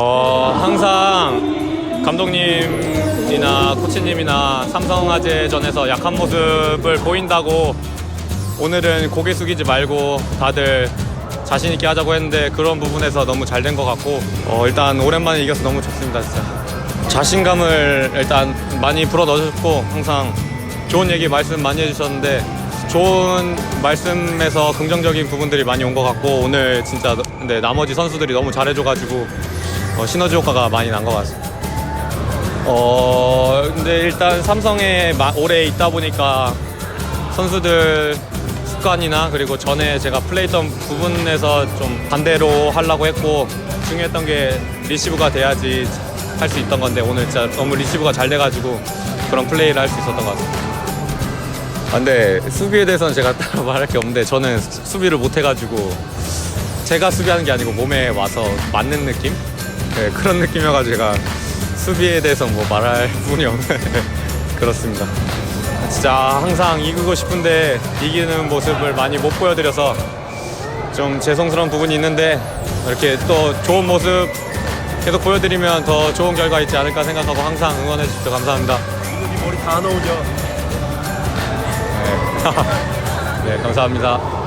어, 항상 감독님이나 코치님이나 삼성화재전에서 약한 모습을 보인다고 오늘은 고개 숙이지 말고 다들 자신 있게 하자고 했는데 그런 부분에서 너무 잘 된 것 같고 어, 일단 오랜만에 이겨서 너무 좋습니다 진짜. 자신감을 일단 많이 불어 넣으셨고 항상 좋은 얘기 말씀 많이 해주셨는데 좋은 말씀에서 긍정적인 부분들이 많이 온 것 같고 오늘 진짜 근데 나머지 선수들이 너무 잘해줘가지고 어, 시너지 효과가 많이 난 것 같습니다. 어 근데 일단 삼성에 마- 오래 있다 보니까 선수들 습관이나 그리고 전에 제가 플레이했던 부분에서 좀 반대로 하려고 했고 중요했던 게 리시브가 돼야지 할 수 있던 건데 오늘 진짜 너무 리시브가 잘 돼가지고 그런 플레이를 할 수 있었던 것 같습니다. 아, 근데 수비에 대해서는 제가 따로 말할 게 없는데 저는 수- 수비를 못 해가지고 제가 수비하는 게 아니고 몸에 와서 맞는 느낌? 네, 그런 느낌이어가지고 제가 수비에 대해서 뭐 말할 부분이 없는 그렇습니다. 진짜 항상 이기고 싶은데 이기는 모습을 많이 못 보여드려서 좀 죄송스러운 부분이 있는데 이렇게 또 좋은 모습 계속 보여드리면 더 좋은 결과 있지 않을까 생각하고 항상 응원해 주십시오. 감사합니다. 이분이 머리 다 넣으죠. 네, 감사합니다.